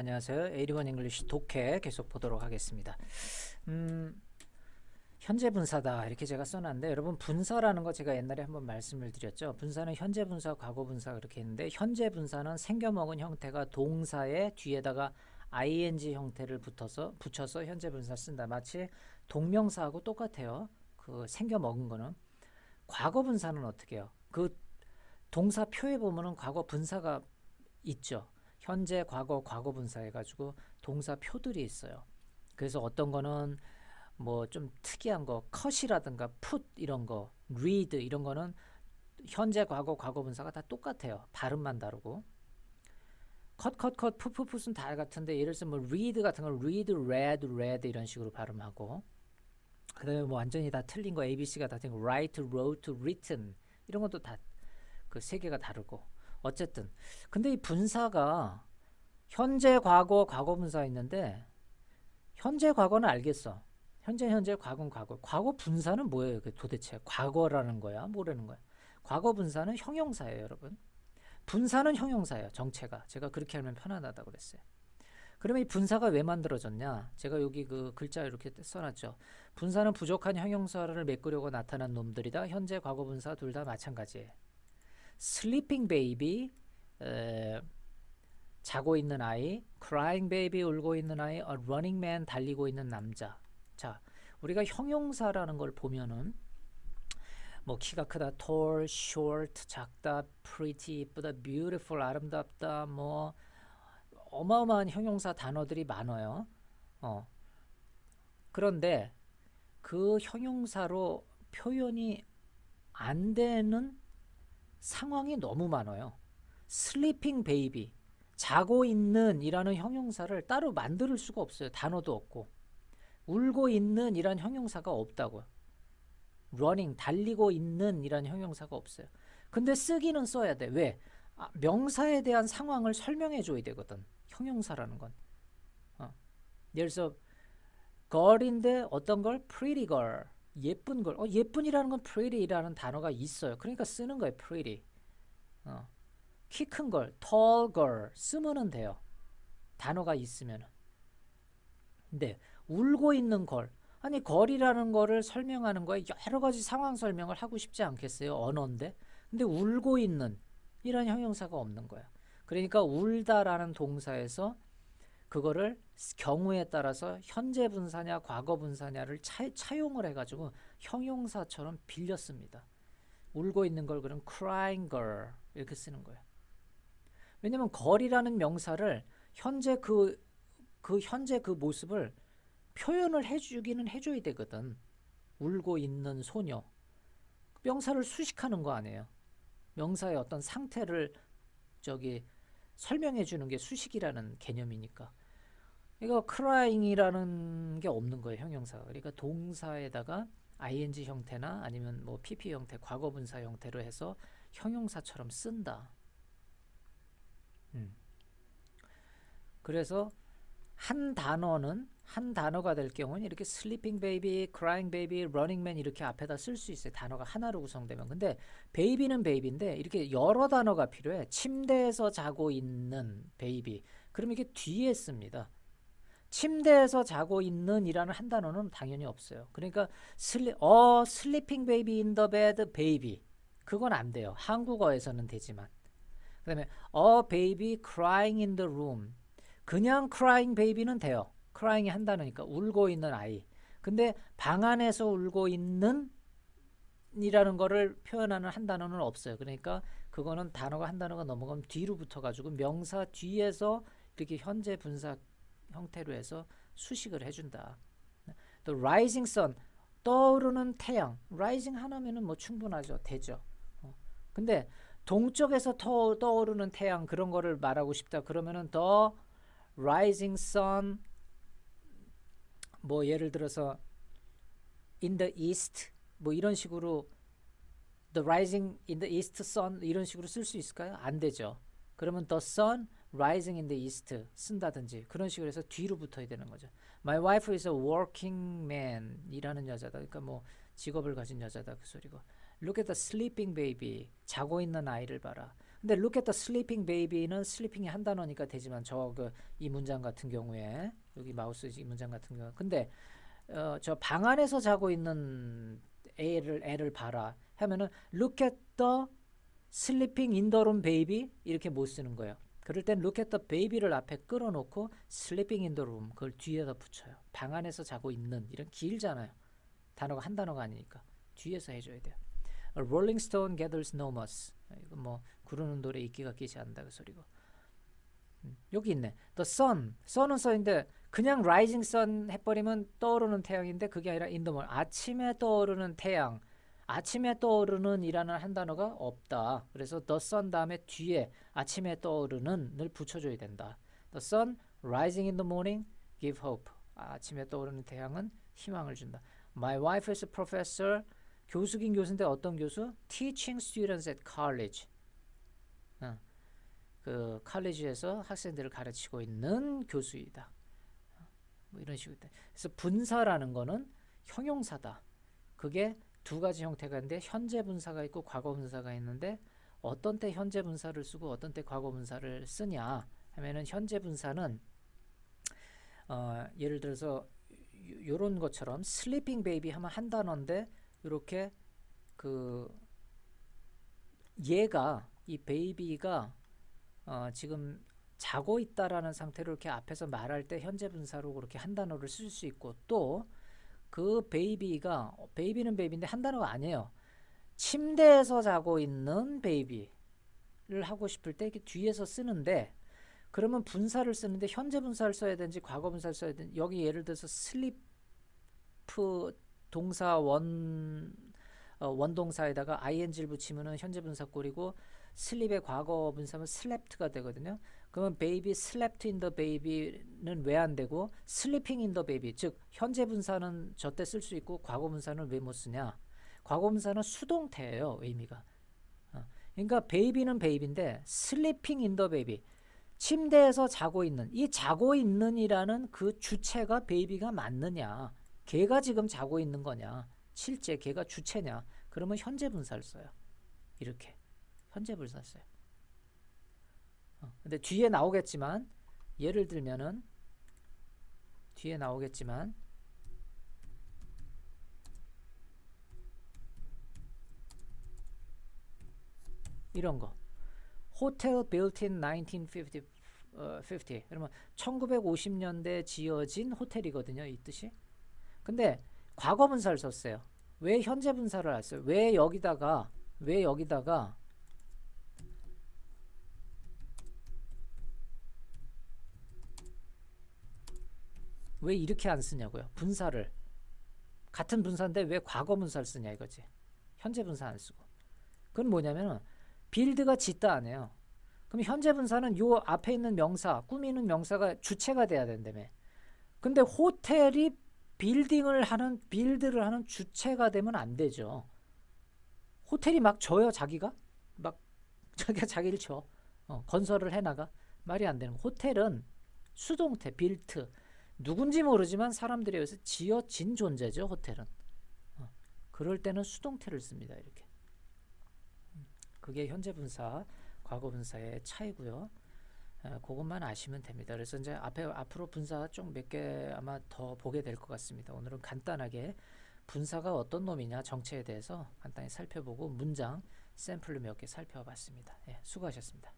안녕하세요. 에이리건 잉글리시 독해 계속 보도록 하겠습니다. 음, 현재 분사다 이렇게 제가 써놨는데 여러분 분사라는 거 제가 옛날에 한번 말씀을 드렸죠. 분사는 현재 분사, 과거 분사 그렇게 했는데 현재 분사는 생겨먹은 형태가 동사의 뒤에다가 ing 형태를 붙어서 붙여서 현재 분사 쓴다. 마치 동명사하고 똑같아요. 그 생겨먹은 거는 과거 분사는 어떻게 해요? 그 동사 표에 보면은 과거 분사가 있죠. 현재, 과거, 과거 분사 해가지고 동사 표들이 있어요. 그래서 어떤 거는 뭐 좀 특이한 거, 컷이라든가 put 이런 거, read 이런 거는 현재, 과거, 과거 분사가 다 똑같아요. 발음만 다르고. 컷, 컷, 컷, 풋, 풋, 풋은 다 같은데 예를 들어서 뭐 read 같은 건 read, read, 이런 식으로 발음하고 그 다음에 뭐 완전히 다 틀린 거 ABC가 다 틀린 거 write, wrote, 이런 것도 다 그 세 개가 다르고 어쨌든. 근데 이 분사가 현재 과거 과거 분사 있는데 현재 과거는 알겠어. 현재 현재 과거는 과거. 과거 분사는 뭐예요? 그 도대체 과거라는 거야? 뭐라는 거야? 과거 분사는 형용사예요 여러분. 분사는 형용사예요 정체가. 제가 그렇게 하면 편안하다고 그랬어요. 그러면 이 분사가 왜 만들어졌냐? 제가 여기 그 글자 이렇게 써놨죠. 분사는 부족한 형용사를 메꾸려고 나타난 놈들이다. 현재 과거 분사 둘 다 마찬가지예요 sleeping baby 에, 자고 있는 아이, crying baby 울고 있는 아이, a running man 달리고 있는 남자. 자, 우리가 형용사라는 걸 보면은 뭐 키가 크다, tall, short, 작다, pretty, 이쁘다, beautiful, 아름답다, 뭐 어마어마한 형용사 단어들이 많아요. 어. 그런데 그 형용사로 표현이 안 되는 상황이 너무 많아요. sleeping baby 자고 있는 이라는 형용사를 따로 만들 수가 없어요. 단어도 없고 울고 있는 이란 형용사가 없다고요. running 달리고 있는 이란 형용사가 없어요. 근데 쓰기는 써야 돼. 왜? 아, 명사에 대한 상황을 설명해 줘야 되거든. 형용사라는 건. 어. 예를 들어서 girl인데 어떤 걸? pretty. 예쁜 걸. 어, 예쁜이라는 건 pretty라는 단어가 있어요. 그러니까 쓰는 거예요. pretty. 어. 키 큰 걸, tall girl 쓰면은 돼요. 단어가 있으면. 근데 울고 있는 걸, 아니 걸이라는 거를 설명하는 거에 여러 가지 상황 설명을 하고 싶지 않겠어요? 언어인데. 근데 울고 있는 이런 형용사가 없는 거야. 그러니까 울다라는 동사에서 그거를 경우에 따라서 현재 분사냐 과거 분사냐를 차, 차용을 해가지고 형용사처럼 빌렸습니다. 울고 있는 걸 그럼 crying girl 이렇게 쓰는 거예요. 왜냐면 걸이라는 명사를 현재 그, 그 현재 그 모습을 표현을 해주기는 해줘야 되거든. 울고 있는 소녀. 명사를 수식하는 거 아니에요. 명사의 어떤 상태를 저기 설명해 주는 게 수식이라는 개념이니까. 이거 crying이라는 게 없는 거예요, 형용사가. 그러니까 동사에다가 ing 형태나 아니면 뭐 pp 형태, 과거 분사 형태로 해서 형용사처럼 쓴다. 음. 그래서 한 단어는 한 단어가 될 경우는 이렇게 sleeping baby, crying baby, running man 이렇게 앞에다 쓸 수 있어요. 단어가 하나로 구성되면. 근데 baby는 baby인데 이렇게 여러 단어가 필요해. 침대에서 자고 있는 baby. 그럼 이게 뒤에 씁니다. 침대에서 자고 있는 이라는 한 단어는 당연히 없어요. 그러니까 슬리, 어, sleeping baby in the bed baby. 그건 안 돼요. 한국어에서는 되지만. 그 다음에 a baby crying in the room. 그냥 crying baby는 돼요. crying이 한 단어니까 울고 있는 아이. 근데 방 안에서 울고 있는 이라는 거를 표현하는 한 단어는 없어요. 그러니까 그거는 단어가 한 단어가 넘어가면 뒤로 붙어 가지고 명사 뒤에서 이렇게 현재 분사 형태로 해서 수식을 해 준다. 또 rising sun 떠오르는 태양. rising 하나면은 뭐 충분하죠. 되죠. 어. 근데 동쪽에서 터, 떠오르는 태양 그런 거를 말하고 싶다 그러면은 더 rising sun 뭐 예를 들어서 in the east 뭐 이런 식으로 the rising in the east sun 이런 식으로 쓸 수 있을까요? 안 되죠. 그러면 the sun rising in the east 쓴다든지 그런 식으로 해서 뒤로 붙어야 되는 거죠. My wife is a working man 이라는 여자다. 그러니까 뭐 직업을 가진 여자다 그 소리고. Look at the sleeping baby. 자고 있는 아이를 봐라. 근데 look at the sleeping baby는 sleeping이 한 단어니까 되지만 저 그 이 문장 같은 경우에 여기 마우스 이 문장 같은 경우 근데 어, 저 방 안에서 자고 있는 애를 애를 봐라 하면은 look at the sleeping in the room baby 이렇게 못 쓰는 거예요. 그럴 땐 look at the baby를 앞에 끌어놓고 sleeping in the room 그걸 뒤에다 붙여요. 방 안에서 자고 있는 이런 길잖아요. 단어가 한 단어가 아니니까 뒤에서 해줘야 돼요. A Rolling Stone gathers no moss. 이거 뭐 구르는 돌에 이끼가 끼지 않는다 그 소리고. 음, 여기 있네. The sun. sun은 sun인데 그냥 rising sun 해버리면 떠오르는 태양인데 그게 아니라 in the morning. 아침에 떠오르는 태양. 아침에 떠오르는 이라는 한 단어가 없다. 그래서 the sun 다음에 뒤에 아침에 떠오르는 을 붙여줘야 된다. The sun rising in the morning give hope. 아침에 떠오르는 태양은 희망을 준다. My wife is a professor. 교수긴 교수인데 어떤 교수? Teaching students at college. 어, 그 칼리지에서 학생들을 가르치고 있는 교수이다. 뭐 이런 식으로 돼. 그래서 분사라는 거는 형용사다. 그게 두 가지 형태가 있는데 현재 분사가 있고 과거 분사가 있는데 어떤 때 현재 분사를 쓰고 어떤 때 과거 분사를 쓰냐 하면은 현재 분사는 어, 예를 들어서 요런 것처럼 sleeping baby 하면 한 단어인데 이렇게 그 얘가 이 베이비가 어, 지금 자고 있다라는 상태로 이렇게 앞에서 말할 때 현재 분사로 그렇게 한 단어를 쓸 수 있고 또 그 베이비가 베이비는 베이비인데 한 단어가 아니에요. 침대에서 자고 있는 베이비를 하고 싶을 때 이렇게 뒤에서 쓰는데 그러면 분사를 쓰는데 현재 분사를 써야 되는지 과거 분사를 써야 되는지 여기 예를 들어서 슬리프 동사 원 어, 원동사에다가 ing를 붙이면은 현재 분사 꼴이고 슬립의 과거 분사면 slept가 되거든요. 그러면 slept in the baby는 왜 안 되고 in the baby 즉 현재 분사는 저때 쓸 수 있고 과거 분사는 왜 못 쓰냐? 과거 분사는 수동태예요 의미가. 어, 그러니까 baby인데 sleeping in the baby 침대에서 자고 있는 이 자고 있는이라는 그 주체가 베이비가 맞느냐? 걔가 지금 자고 있는 거냐? 실제 걔가 주체냐? 그러면 현재 분사를 써요. 이렇게 현재 분사 써요. 어, 근데 뒤에 나오겠지만 예를 들면은 뒤에 나오겠지만 이런 거 호텔 built in 1950 어, 50. 그러면 1950년대 지어진 호텔이거든요. 이 뜻이. 근데 과거 분사를 썼어요. 왜 현재 분사를 안 써요? 왜 여기다가 왜 여기다가 왜 이렇게 안 쓰냐고요? 분사를 같은 분사인데 왜 과거 분사를 쓰냐 이거지. 현재 분사 안 쓰고. 그건 뭐냐면은 빌드가 짓다 안 해요. 그럼 현재 분사는 요 앞에 있는 명사, 꾸미는 명사가 주체가 돼야 된다며. 근데 호텔이 빌딩을 하는 빌드를 하는 주체가 되면 안 되죠. 호텔이 막 져요 자기가 막 자기가 자기를 쳐 어, 건설을 해나가 말이 안 되는 거. 호텔은 수동태 빌트 누군지 모르지만 사람들에 의해서 지어진 존재죠 호텔은 어, 그럴 때는 수동태를 씁니다 이렇게 음, 그게 현재 분사 과거 분사의 차이고요. 에, 그것만 아시면 됩니다. 그래서 이제 앞에 앞으로 분사 좀 몇 개 아마 더 보게 될 것 같습니다. 오늘은 간단하게 분사가 어떤 놈이냐 정체에 대해서 간단히 살펴보고 문장 샘플로 몇 개 살펴봤습니다. 예, 수고하셨습니다.